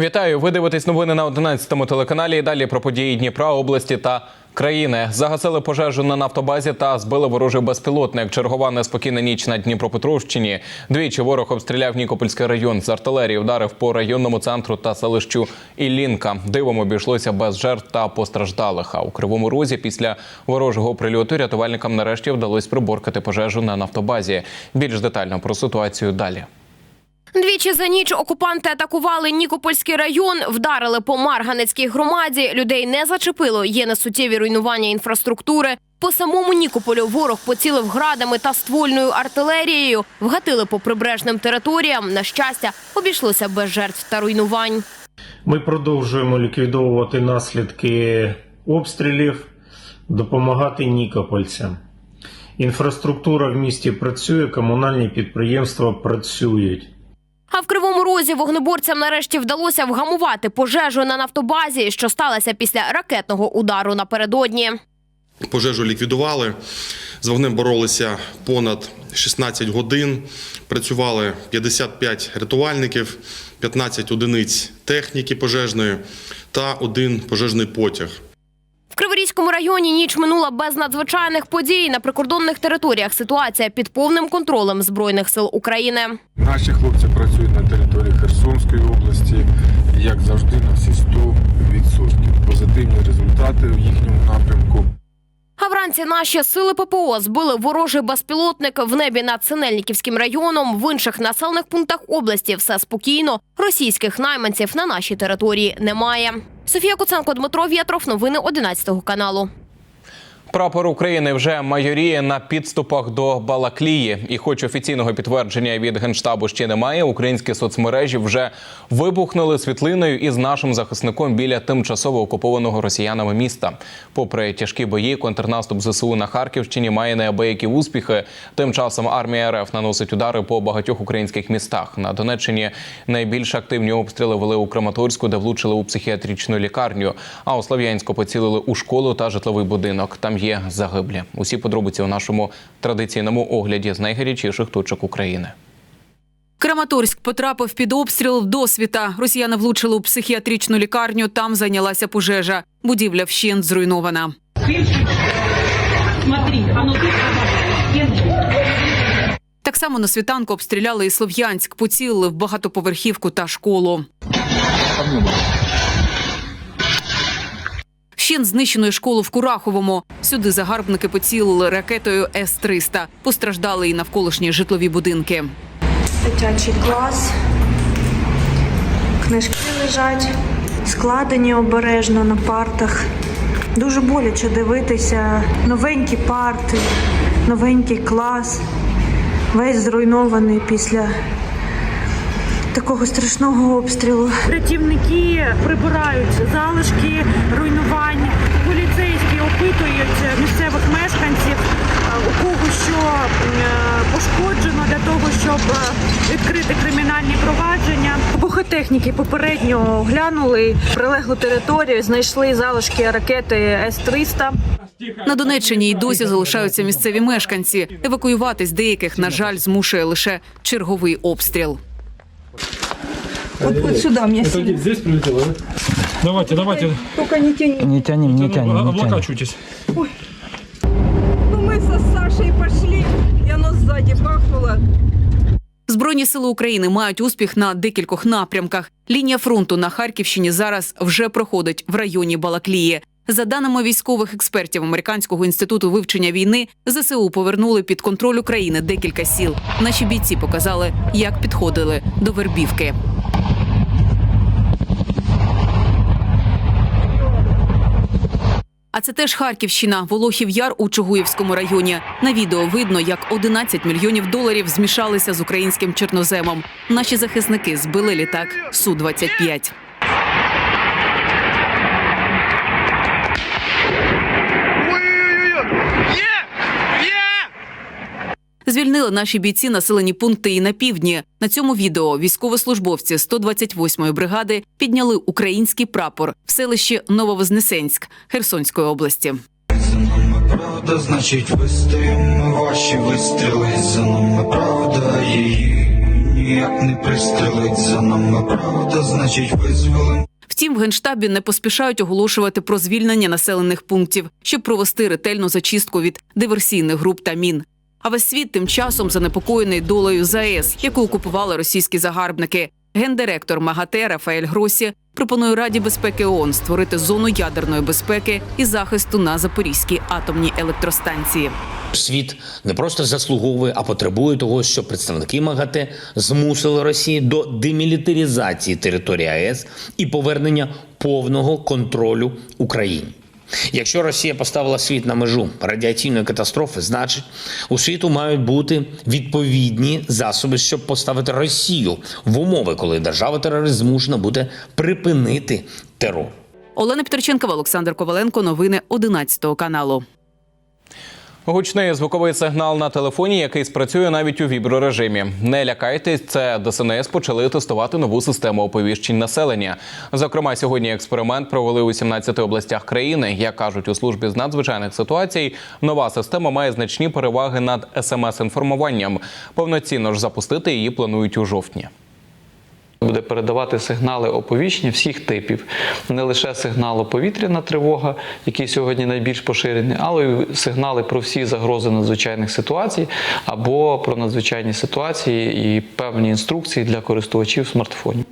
Вітаю! Ви дивитесь новини на 11 телеканалі. І далі про події Дніпра, області та країни. Загасили пожежу на нафтобазі та збили ворожий безпілотник. Чергова неспокійна ніч на Дніпропетровщині. Двічі ворог обстріляв Нікопольський район з артилерії. Вдарив по районному центру та селищу Іллінка. Дивом обійшлося без жертв та постраждалих. А у кривому розі після ворожого прильоту рятувальникам нарешті вдалося приборкати пожежу на нафтобазі. Більш детально про ситуацію далі. Двічі за ніч окупанти атакували Нікопольський район, вдарили по Марганецькій громаді. Людей не зачепило. Є несуттєві руйнування інфраструктури. По самому Нікополю ворог поцілив градами та ствольною артилерією. Вгатили по прибережним територіям. На щастя, обійшлося без жертв та руйнувань. Ми продовжуємо ліквідовувати наслідки обстрілів, допомагати нікопольцям. Інфраструктура в місті працює, комунальні підприємства працюють. А в кривому розі вогнеборцям нарешті вдалося вгамувати пожежу на нафтобазі, що сталося після ракетного удару напередодні. Пожежу ліквідували. З вогнем боролися понад 16 годин. Працювали 55 рятувальників, 15 одиниць техніки пожежної та один пожежний потяг. Криворізькому районі ніч минула без надзвичайних подій. На прикордонних територіях ситуація під повним контролем Збройних сил України. Наші хлопці працюють на території Херсонської області, як завжди, на всі 100%. Позитивні результати в їхньому напрямку. А вранці наші сили ППО збили ворожий безпілотник в небі над Синельниківським районом. В інших населених пунктах області все спокійно. Російських найманців на нашій території немає. Софія Куценко, Дмитро В'ятров. Новини 11 каналу. Прапор України вже майоріє на підступах до Балаклії, і, хоч офіційного підтвердження від генштабу ще немає, українські соцмережі вже вибухнули світлиною із нашим захисником біля тимчасово окупованого росіянами міста. Попри тяжкі бої, контрнаступ ЗСУ на Харківщині має неабиякі успіхи. Тим часом армія РФ наносить удари по багатьох українських містах. На Донеччині найбільш активні обстріли вели у Краматорську, де влучили у психіатричну лікарню. А у Слов'янську поцілили у школу та житловий будинок. Там є загиблі. Усі подробиці у нашому традиційному огляді з найгарячіших точок України. Краматорськ потрапив під обстріл досвіта. Росіяни влучили у психіатричну лікарню. Там зайнялася пожежа. Будівля вщент зруйнована. Так само на світанку обстріляли і Слов'янськ, поцілили в багатоповерхівку та школу. Вщент знищеної школу в Кураховому. Сюди загарбники поцілили ракетою С-300. Постраждали і навколишні житлові будинки. Дитячий клас. Книжки лежать, складені обережно на партах. Дуже боляче дивитися. Новенькі парти, новенький клас. Весь зруйнований після такого страшного обстрілу. Рятівники прибирають залишки руйнувань. Поліцейські опитують місцевих мешканців, е, у кого що е, пошкоджено для того, щоб е, відкрити кримінальні провадження. Вибухотехніки попередньо оглянули прилеглу територію, знайшли залишки ракети С-300. На Донеччині й досі залишаються місцеві мешканці. Евакуюватись деяких, на жаль, змушує лише черговий обстріл. Вот, вот сюда мне сильно. Здесь прилетело, да? Давайте, давайте, Только не тяни. Не тянем, не тянем, не тянем. облокачивайтесь. Ну мы со Сашей пошли, и оно сзади бахнуло. Збройні сили України мають успіх на декількох напрямках. Лінія фронту на Харківщині зараз вже проходить в районі Балаклії. За даними військових експертів Американського інституту вивчення війни, ЗСУ повернули під контроль України декілька сіл. Наші бійці показали, як підходили до вербівки. А це теж Харківщина, Волохів Яр у Чугуївському районі. На відео видно, як 11 мільйонів доларів змішалися з українським чорноземом. Наші захисники збили літак су 25 Звільнили наші бійці населені пункти і на півдні. На цьому відео військовослужбовці 128-ї бригади підняли український прапор в селищі Нововознесенськ Херсонської області. Правда, значить вистоїмо ваші вистріли. За нами правда її ніяк не пристрелить за нами правда, значить визволим. Втім, в генштабі не поспішають оголошувати про звільнення населених пунктів, щоб провести ретельну зачистку від диверсійних груп та мін. А весь світ тим часом занепокоєний долею ЗАЕС, яку окупували російські загарбники. Гендиректор МАГАТЕ Рафаель Гросі пропонує Раді безпеки ООН створити зону ядерної безпеки і захисту на Запорізькій атомній електростанції. Світ не просто заслуговує, а потребує того, щоб представники МАГАТЕ змусили Росію до демілітаризації території АЕС і повернення повного контролю Україні. Якщо Росія поставила світ на межу радіаційної катастрофи, значить у світу мають бути відповідні засоби, щоб поставити Росію в умови, коли держава-терорист змушена буде припинити терор. Олена Петриченкова, Олександр Коваленко. Новини 11 каналу. Гучний звуковий сигнал на телефоні, який спрацює навіть у віброрежимі. Не лякайтесь, це ДСНС почали тестувати нову систему оповіщень населення. Зокрема, сьогодні експеримент провели у 17 областях країни. Як кажуть у службі з надзвичайних ситуацій, нова система має значні переваги над смс-інформуванням. Повноцінно ж запустити її планують у жовтні. Буде передавати сигнали оповіщення всіх типів, не лише сигналу повітряна тривога, який сьогодні найбільш поширений, але й сигнали про всі загрози надзвичайних ситуацій або про надзвичайні ситуації і певні інструкції для користувачів смартфонів.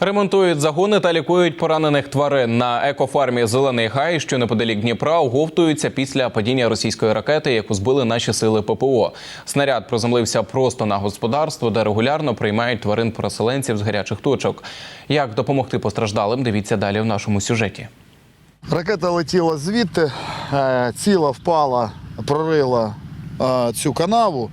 Ремонтують загони та лікують поранених тварин на екофармі Зелений Гай, що неподалік Дніпра, оговтуються після падіння російської ракети, яку збили наші сили ППО. Снаряд приземлився просто на господарство, де регулярно приймають тварин переселенців з гарячих точок. Як допомогти постраждалим? Дивіться далі в нашому сюжеті. Ракета летіла звідти, е, ціла впала, прорила е, цю канаву,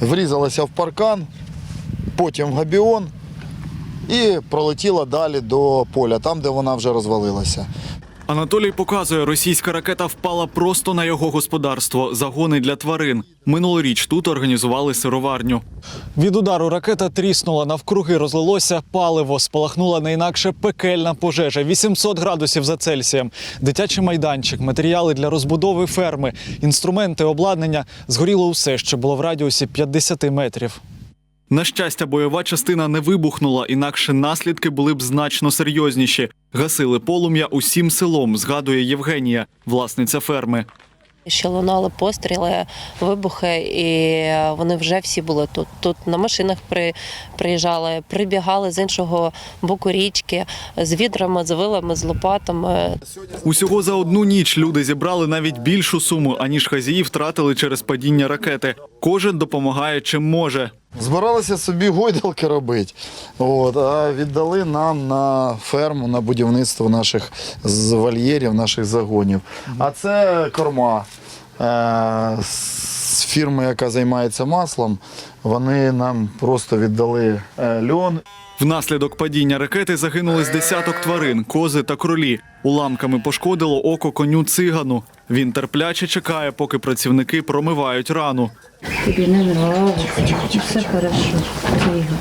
врізалася в паркан, потім в габіон і пролетіла далі до поля, там, де вона вже розвалилася. Анатолій показує, російська ракета впала просто на його господарство, загони для тварин. Минулоріч тут організували сироварню. Від удару ракета тріснула, навкруги розлилося паливо, спалахнула не інакше пекельна пожежа. 800 градусів за Цельсієм. Дитячий майданчик, матеріали для розбудови ферми, інструменти, обладнання. Згоріло усе, що було в радіусі 50 метрів. На щастя, бойова частина не вибухнула, інакше наслідки були б значно серйозніші. Гасили полум'я усім селом, згадує Євгенія, власниця ферми. Ще лунали постріли, вибухи, і вони вже всі були тут. Тут на машинах при, приїжджали, прибігали з іншого боку річки з відрами, з вилами, з лопатами. Усього за одну ніч люди зібрали навіть більшу суму, аніж хазії втратили через падіння ракети. Кожен допомагає чим може. Збиралися собі гойдалки робити, от, а віддали нам на ферму, на будівництво наших вольєрів, наших загонів. А це корма е, з фірми, яка займається маслом. Вони нам просто віддали е, льон. Внаслідок падіння ракети загинули з десяток тварин, кози та кролі. Уламками пошкодило око коню цигану. Він терпляче чекає, поки працівники промивають рану. Тобі не нравиться. Все хорошо. Тихо.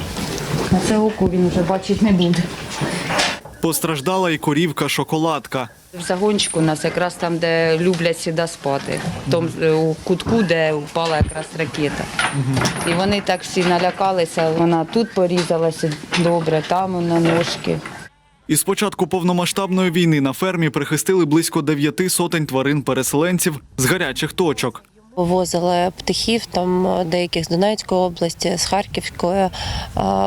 На це око він вже бачити не буде. Постраждала і корівка шоколадка. В загончику у нас якраз там, де люблять сюди спати, в тому е, у кутку, де впала якраз ракета. І вони так всі налякалися. Вона тут порізалася добре, там на ножки. Із початку повномасштабної війни на фермі прихистили близько дев'яти сотень тварин-переселенців з гарячих точок. Вивозили птахів там е, деяких з Донецької області, з Харківської, е,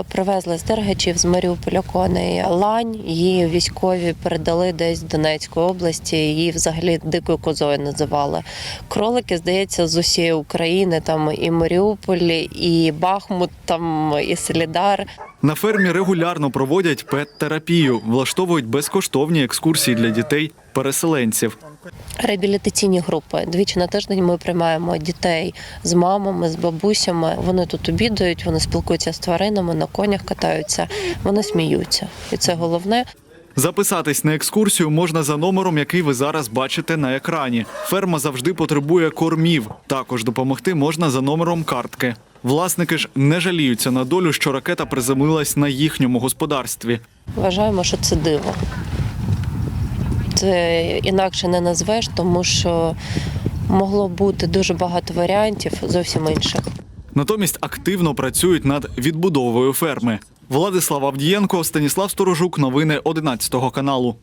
привезли з Дергачів, з Маріуполя коней. Лань її військові передали десь з Донецької області. Її взагалі дикою козою називали. Кролики, здається, з усієї України, там і Маріуполь, і Бахмут, там і Солідар. На фермі регулярно проводять пет-терапію, влаштовують безкоштовні екскурсії для дітей переселенців. Реабілітаційні групи. Двічі на тиждень ми приймаємо дітей з мамами, з бабусями. Вони тут обідають, вони спілкуються з тваринами, на конях катаються, вони сміються. І це головне. Записатись на екскурсію можна за номером, який ви зараз бачите на екрані. Ферма завжди потребує кормів. Також допомогти можна за номером картки. Власники ж не жаліються на долю, що ракета приземлилась на їхньому господарстві. Вважаємо, що це диво. Це інакше не назвеш, тому що могло бути дуже багато варіантів зовсім інших. Натомість активно працюють над відбудовою ферми. Владислав Авдієнко, Станіслав Сторожук. Новини 11 каналу.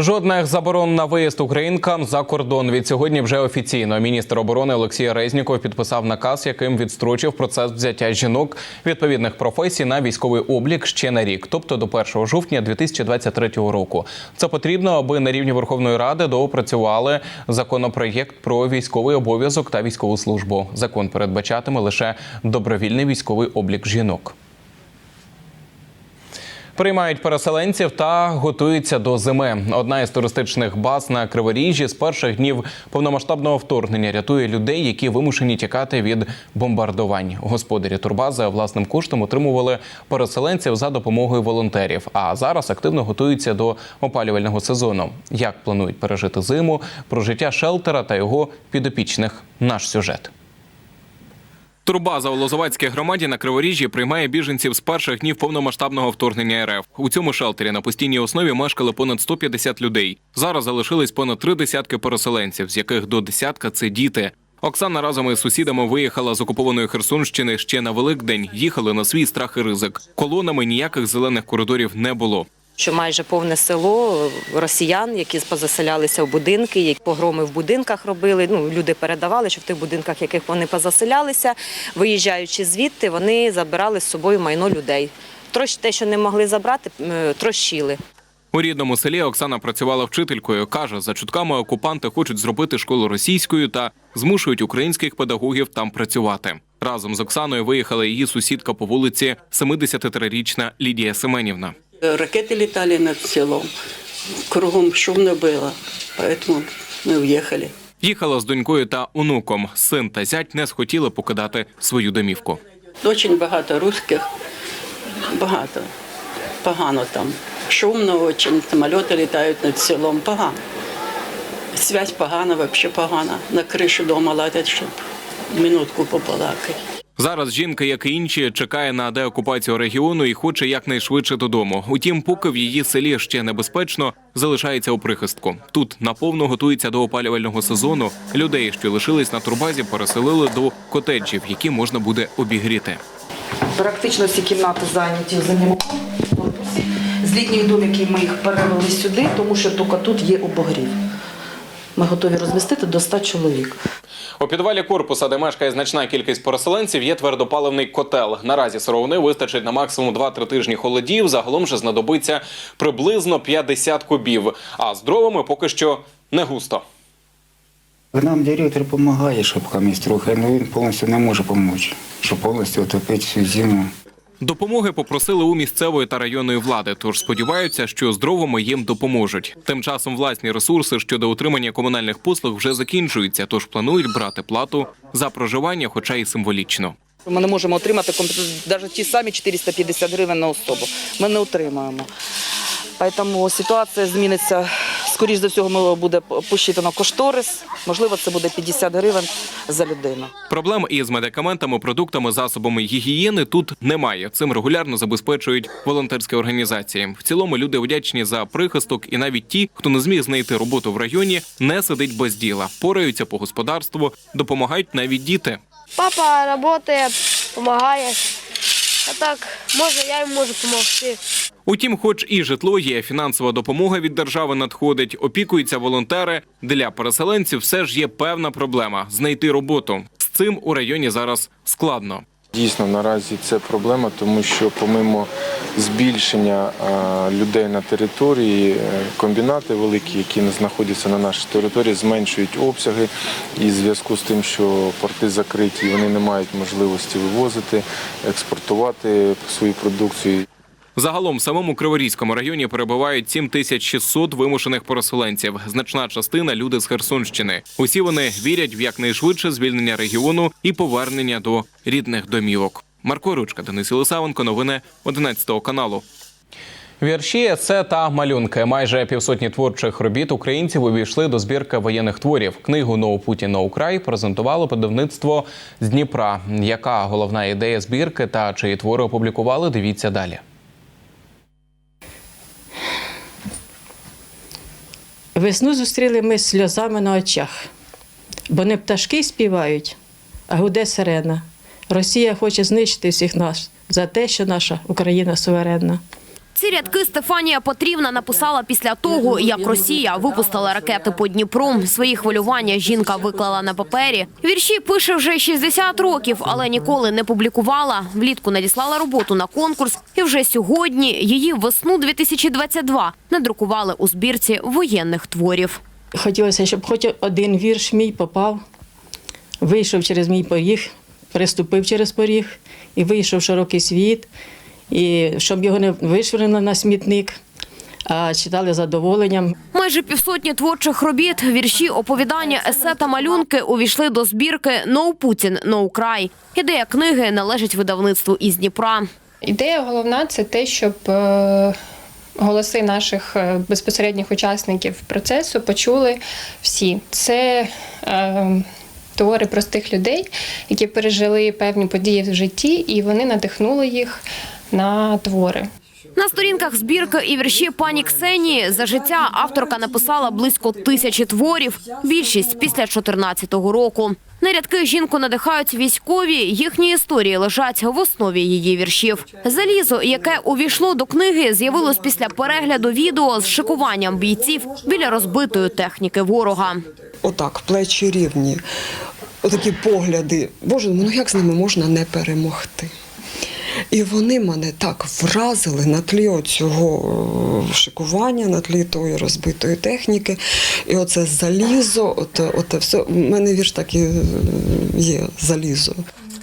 Жодних заборон на виїзд українкам за кордон від сьогодні вже офіційно. Міністр оборони Олексій Резніков підписав наказ, яким відстрочив процес взяття жінок відповідних професій на військовий облік ще на рік, тобто до 1 жовтня 2023 року. Це потрібно, аби на рівні Верховної Ради доопрацювали законопроєкт про військовий обов'язок та військову службу. Закон передбачатиме лише добровільний військовий облік жінок. Приймають переселенців та готуються до зими. Одна із туристичних баз на Криворіжжі з перших днів повномасштабного вторгнення рятує людей, які вимушені тікати від бомбардувань. Господарі турбази власним коштом отримували переселенців за допомогою волонтерів. А зараз активно готуються до опалювального сезону. Як планують пережити зиму, про життя шелтера та його підопічних. Наш сюжет. Турбаза у Лозовацькій громаді на Криворіжжі приймає біженців з перших днів повномасштабного вторгнення РФ. У цьому шелтері на постійній основі мешкали понад 150 людей. Зараз залишились понад три десятки переселенців, з яких до десятка це діти. Оксана разом із сусідами виїхала з окупованої Херсонщини ще на Великдень. Їхали на свій страх і ризик. Колонами ніяких зелених коридорів не було. Що майже повне село росіян, які позаселялися в будинки, які погроми в будинках робили. Ну люди передавали, що в тих будинках, яких вони позаселялися, виїжджаючи звідти, вони забирали з собою майно людей. Трош те, що не могли забрати, трощили. У рідному селі Оксана працювала вчителькою. каже, за чутками окупанти хочуть зробити школу російською та змушують українських педагогів там працювати. Разом з Оксаною виїхала її сусідка по вулиці 73-річна Лідія Семенівна. Ракеты летали над селом, кругом шумно было, поэтому мы уехали. Їхала з донькою та онуком. Син та зять не схотіли покидати свою домівку. Очень багато русських, багато, погано там. Шумно очень, самоліти літають над селом, погано. Связь погана, взагалі погана. На кришу дома лазять, щоб минутку побалакати. Зараз жінка, як і інші, чекає на деокупацію регіону і хоче якнайшвидше додому. Утім, поки в її селі ще небезпечно, залишається у прихистку. Тут наповно готується до опалювального сезону. Людей, що лишились на турбазі, переселили до котеджів, які можна буде обігріти. Практично всі кімнати зайняті корпусі. З літніх домиків ми їх перевели сюди, тому що тільки тут є обогрів. Ми готові розмістити до 100 чоловік. У підвалі корпуса, де мешкає значна кількість переселенців, є твердопаливний котел. Наразі сировини вистачить на максимум 2-3 тижні холодів. Загалом же знадобиться приблизно 50 кубів. А з дровами поки що не густо. Нам директор допомагає, щоб комусь трохи, але він повністю не може допомогти, щоб повністю отопити всю зиму. Допомоги попросили у місцевої та районної влади, тож сподіваються, що з дровами їм допоможуть. Тим часом власні ресурси щодо утримання комунальних послуг вже закінчуються, тож планують брати плату за проживання, хоча й символічно. Ми не можемо отримати навіть ті самі 450 гривень на особу. Ми не отримаємо. Тому ситуація зміниться. Скоріш за всього, буде посчитано кошторис. Можливо, це буде 50 гривень за людину. Проблем із медикаментами, продуктами, засобами гігієни тут немає. Цим регулярно забезпечують волонтерські організації. В цілому люди вдячні за прихисток, і навіть ті, хто не зміг знайти роботу в районі, не сидить без діла, пораються по господарству, допомагають навіть діти. Папа працює, допомагає. А так, може, я йому можу допомогти. Утім, хоч і житло є, фінансова допомога від держави надходить, опікуються волонтери. Для переселенців все ж є певна проблема знайти роботу. З цим у районі зараз складно. Дійсно, наразі це проблема, тому що помимо збільшення людей на території, е, комбінати великі, які знаходяться на нашій території, зменшують обсяги. І в зв'язку з тим, що порти закриті, вони не мають можливості вивозити, експортувати свою продукцію. Загалом в самому Криворізькому районі перебувають 7600 вимушених переселенців. Значна частина люди з Херсонщини. Усі вони вірять в якнайшвидше звільнення регіону і повернення до рідних домівок. Марко Ручка, Денис Єлисавенко, новини 11 каналу. Вірші, есе та малюнки. Майже півсотні творчих робіт українців увійшли до збірки воєнних творів. Книгу «No Putin, No Ukraine» презентувало видавництво з Дніпра. Яка головна ідея збірки та чиї твори опублікували? Дивіться далі. Весну зустріли ми з сльозами на очах, бо не пташки співають, а гуде сирена. Росія хоче знищити всіх нас за те, що наша Україна суверенна. Ці рядки Стефанія Петрівна написала після того, як Росія випустила ракети по Дніпру. Свої хвилювання жінка виклала на папері. Вірші пише вже 60 років, але ніколи не публікувала. Влітку надіслала роботу на конкурс, і вже сьогодні її весну 2022 надрукували у збірці воєнних творів. Хотілося, щоб хоч один вірш мій попав, вийшов через мій поріг, переступив через поріг і вийшов широкий світ, і щоб його не вишвирили на смітник, а читали задоволенням. Майже півсотні творчих робіт, вірші, оповідання, есе та малюнки увійшли до збірки «No Putin, No Cry». Ідея книги належить видавництву із Дніпра. Ідея головна це те, щоб е, голоси наших е, безпосередніх учасників процесу почули всі. Це е, твори простих людей, які пережили певні події в житті, і вони надихнули їх на твори. На сторінках збірки і вірші пані Ксенії за життя авторка написала близько тисячі творів, більшість після 14-го року. На рядки жінку надихають військові, їхні історії лежать в основі її віршів. Залізо, яке увійшло до книги, з'явилось після перегляду відео з шикуванням бійців біля розбитої техніки ворога. Отак, плечі рівні, отакі погляди. Боже, ну як з ними можна не перемогти? І вони мене так вразили на тлі цього шикування, на тлі тої розбитої техніки. І оце залізо, оте, оте все. У мене вірш так і е, є залізо.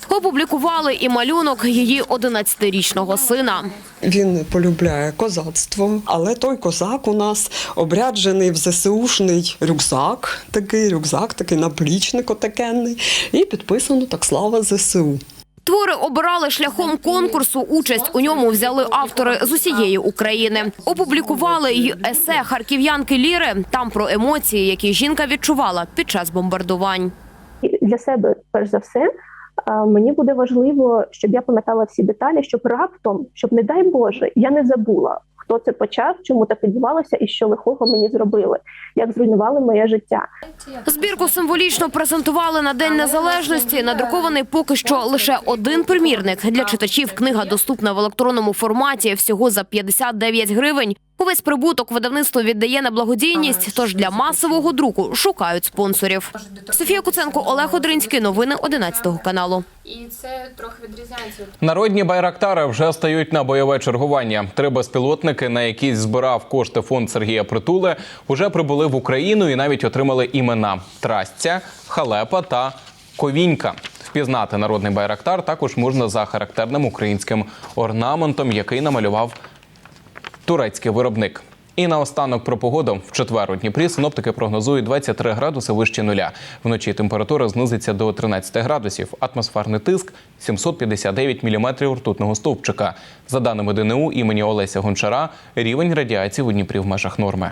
Опублікували і малюнок її 11-річного сина. Він полюбляє козацтво, але той козак у нас обряджений в ЗСУшний рюкзак, такий рюкзак, такий наплічник отакенний, і підписано так слава ЗСУ. Твори обирали шляхом конкурсу. Участь у ньому взяли автори з усієї України. Опублікували й есе харків'янки Ліри. Там про емоції, які жінка відчувала під час бомбардувань. для себе, перш за все, мені буде важливо, щоб я пам'ятала всі деталі, щоб раптом, щоб не дай Боже, я не забула, хто це почав, чому так відбувалося і що лихого мені зробили, як зруйнували моє життя. Збірку символічно презентували на День Незалежності. Надрукований поки що лише один примірник. Для читачів книга доступна в електронному форматі всього за 59 гривень. Увесь прибуток видавництво віддає на благодійність, тож для масового друку шукають спонсорів. Софія Куценко, Олег Одринський. Новини 11 каналу. І це трохи відрізняється. Народні байрактари вже стають на бойове чергування. Три безпілотники, на які збирав кошти фонд Сергія Притули, уже прибули в Україну і навіть отримали імена Трастя, Халепа та Ковінька. Впізнати народний байрактар також можна за характерним українським орнаментом, який намалював турецький виробник. І наостанок про погоду в четвер у Дніпрі синоптики прогнозують 23 градуси вище нуля. Вночі температура знизиться до 13 градусів. Атмосферний тиск 759 міліметрів ртутного стовпчика. За даними ДНУ імені Олеся Гончара, рівень радіації у Дніпрі в межах норми.